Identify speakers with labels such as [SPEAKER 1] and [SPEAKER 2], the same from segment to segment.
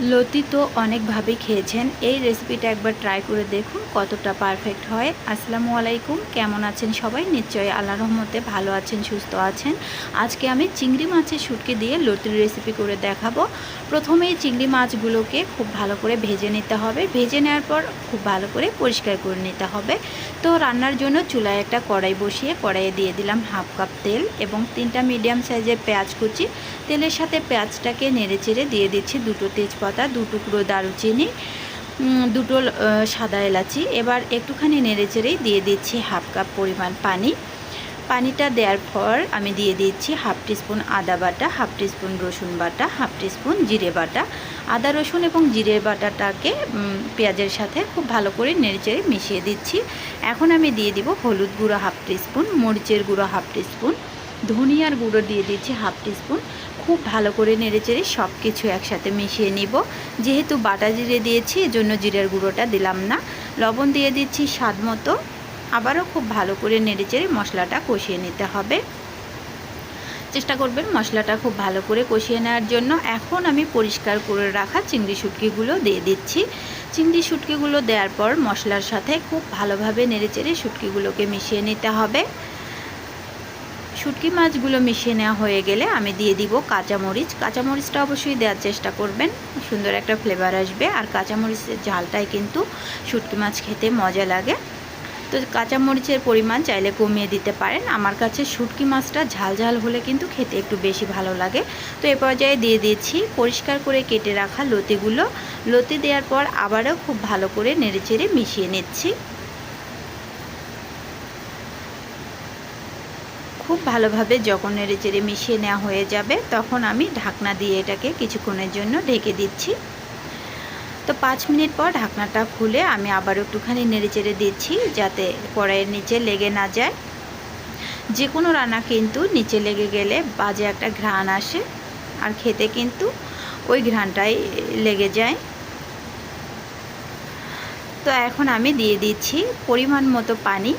[SPEAKER 1] লতি তো অনেকভাবেই খেয়েছেন। এই রেসিপিটা একবার ট্রাই করে দেখুন কতটা পারফেক্ট হয়। আসসালামু আলাইকুম। কেমন আছেন সবাই? নিশ্চয়ই আল্লাহ রহমতে ভালো আছেন, সুস্থ আছেন। আজকে আমি চিংড়ি মাছের শুটকি দিয়ে লতির রেসিপি করে দেখাবো। প্রথমেই চিংড়ি মাছগুলোকে খুব ভালো করে ভেজে নিতে হবে। ভেজে নেওয়ার পর খুব ভালো করে পরিষ্কার করে নিতে হবে। তো রান্নার জন্য চুলায় একটা কড়াই বসিয়ে কড়াইয়ে দিয়ে দিলাম হাফ কাপ তেল এবং তিনটা মিডিয়াম সাইজের পেঁয়াজ কুচি। তেলের সাথে পেঁয়াজটাকে নেড়ে চেড়ে দিয়ে দিচ্ছি দুটো তেজপাতা দু টুকরো দারুচিনি দুটো সাদা এলাচি। এবার একটুখানি নেড়ে চেড়েই দিয়ে দিচ্ছি হাফ কাপ পরিমাণ পানি। পানিটা দেওয়ার পর আমি দিয়ে দিচ্ছি হাফ টিস্পুন আদা বাটা, হাফ টিস্পুন রসুন বাটা, হাফ টিস্পুন জিরে বাটা। আদা, রসুন এবং জিরে বাটাটাকে পেঁয়াজের সাথে খুব ভালো করে নেড়েচেড়ে মিশিয়ে দিচ্ছি। এখন আমি দিয়ে দিব হলুদ গুঁড়ো হাফ টিস্পুন, মরিচের গুঁড়ো হাফ টিস্পুন। ধনিয়ার গুঁড়ো দিয়ে দিচ্ছি হাফ টিস্পুন। খুব ভালো করে নেড়েচেড়ে সব কিছু একসাথে মিশিয়ে নিব। যেহেতু বাটা জিরে দিয়েছি, এজন্য জিরের গুঁড়োটা দিলাম না। লবণ দিয়ে দিচ্ছি স্বাদ মতো। আবারও খুব ভালো করে নেড়েচেড়ে মশলাটা কষিয়ে নিতে হবে। চেষ্টা করবেন মশলাটা খুব ভালো করে কষিয়ে নেওয়ার জন্য। এখন আমি পরিষ্কার করে রাখা চিংড়ি শুটকিগুলো দিয়ে দিচ্ছি। চিংড়ি শুটকিগুলো দেওয়ার পর মশলার সাথে খুব ভালোভাবে নেড়েচেড়ে শুটকিগুলোকে মিশিয়ে নিতে হবে। শুটকি মাছগুলো মিশিয়ে নেওয়া হয়ে গেলে আমি দিয়ে দিব কাঁচামরিচ। কাঁচামরিচটা অবশ্যই দেওয়ার চেষ্টা করবেন, সুন্দর একটা ফ্লেভার আসবে। আর কাঁচামরিচের ঝালটাই কিন্তু শুটকি মাছ খেতে মজা লাগে। তো কাঁচামরিচের পরিমাণ চাইলে কমিয়ে দিতে পারেন। আমার কাছে শুটকি মাছটা ঝাল ঝাল হলে কিন্তু খেতে একটু বেশি ভালো লাগে। তো এ পর্যায়ে দিয়ে দিয়েছি পরিষ্কার করে কেটে রাখা লতিগুলো। লতি দেওয়ার পর আবারও খুব ভালো করে নেড়েচেড়ে মিশিয়ে নিচ্ছি। খুব ভালোভাবে যখন নেড়ে চেড়ে মিশিয়ে নেওয়া হয়ে যাবে, তখন আমি ঢাকনা দিয়ে এটাকে কিছুক্ষণের জন্য ঢেকে দিচ্ছি। তো পাঁচ মিনিট পর ঢাকনাটা খুলে আমি আবার একটুখানি নেড়ে চেড়ে দিচ্ছি যাতে কড়াইয়ের নিচে লেগে না যায়। যে কোনো রান্না কিন্তু নিচে লেগে গেলে বাজে একটা ঘ্রাণ আসে আর খেতে কিন্তু ওই ঘ্রাণটাই লেগে যায়। তো এখন আমি দিয়ে দিচ্ছি পরিমাণ মতো পানি।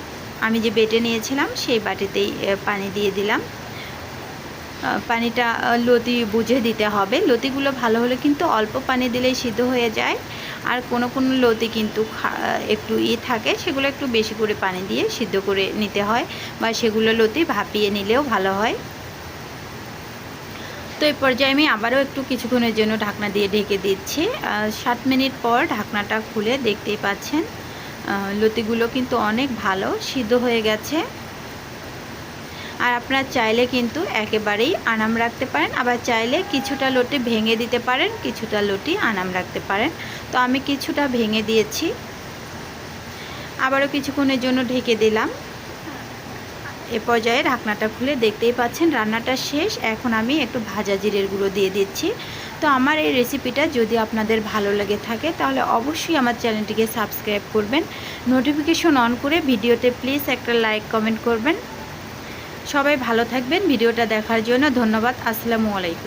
[SPEAKER 1] আমি যে বেটে নিয়েছিলাম, সেই বাটিতেই পানি দিয়ে দিলাম। পানিটা লতি বুঝে দিতে হবে। লতিগুলো ভালো হলে কিন্তু অল্প পানি দিলেই সিদ্ধ হয়ে যায়। আর কোনো কোনো লতি কিন্তু একটু ই থাকে, সেগুলো একটু বেশি করে পানি দিয়ে সিদ্ধ করে নিতে হয় বা সেগুলো লতি ভাপিয়ে নিলেও ভালো হয়। তো এই পর্যায়ে আমি আবারও একটু কিছুক্ষণের জন্য ঢাকনা দিয়ে ঢেকে দিচ্ছি। সাত মিনিট পর ঢাকনাটা খুলে দেখতেই পাচ্ছেন। লতিগুলো কিন্তু অনেক ভালো, সিদ্ধ হয়ে গেছে। আর আপনারা চাইলে কিন্তু একেবারেই আনাম রাখতে পারেন। আবার চাইলে কিছুটা লটি ভেঙে দিতে পারেন, কিছুটা লটি আনাম রাখতে পারেন। তো আমি কিছুটা ভেঙে দিয়েছি। আবারও কিছুক্ষণের জন্য ঢেকে দিলাম। এ পর্যায়ে ঢাকনাটা খুলে দেখতেই পাচ্ছেন রান্নাটা শেষ। এখন আমি একটু ভাজা জিরের গুঁড়ো দিয়ে দিচ্ছি। তো আমার এই রেসিপিটা যদি আপনাদের ভালো লেগে থাকে, তাহলে অবশ্যই আমার চ্যানেলটিকে সাবস্ক্রাইব করবেন। নোটিফিকেশন অন করে ভিডিওতে প্লিজ একটা লাইক কমেন্ট করবেন। সবাই ভালো থাকবেন। ভিডিওটা দেখার জন্য ধন্যবাদ। আসসালামু আলাইকুম।